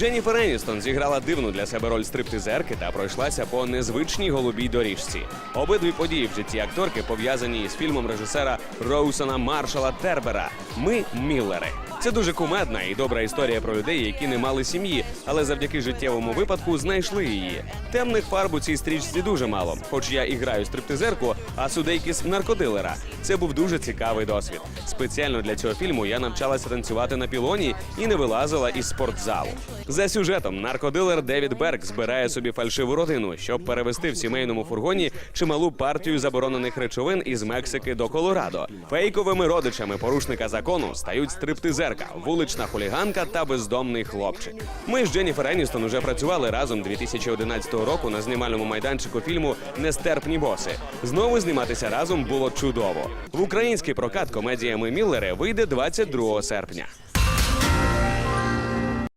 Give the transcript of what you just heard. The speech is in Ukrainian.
Дженніфер Еністон зіграла дивну для себе роль стриптизерки та пройшлася по незвичній голубій доріжці. Обидві події в житті акторки пов'язані із фільмом режисера Роусона Маршала Тербера Ми Міллери. Це дуже кумедна і добра історія про людей, які не мали сім'ї, але завдяки життєвому випадку знайшли її. Темних фарб у цій стрічці дуже мало. Хоч я і граю стриптизерку, а судейкіс наркодилера. Це був дуже цікавий досвід. Спеціально для цього фільму я навчалася танцювати на пілоні і не вилазила із спортзалу. За сюжетом наркодилер Девід Берг збирає собі фальшиву родину, щоб перевести в сімейному фургоні чималу партію заборонених речовин із Мексики до Колорадо. Фейковими родичами порушника закону стають стриптизерка, вулична хуліганка та бездомний хлопчик. Ми з Дженніфер Еністон уже працювали разом 2011 року на знімальному майданчику фільму Нестерпні боси. Знову зніматися разом було чудово. В український прокат комедія Ми Міллери вийде 22 серпня.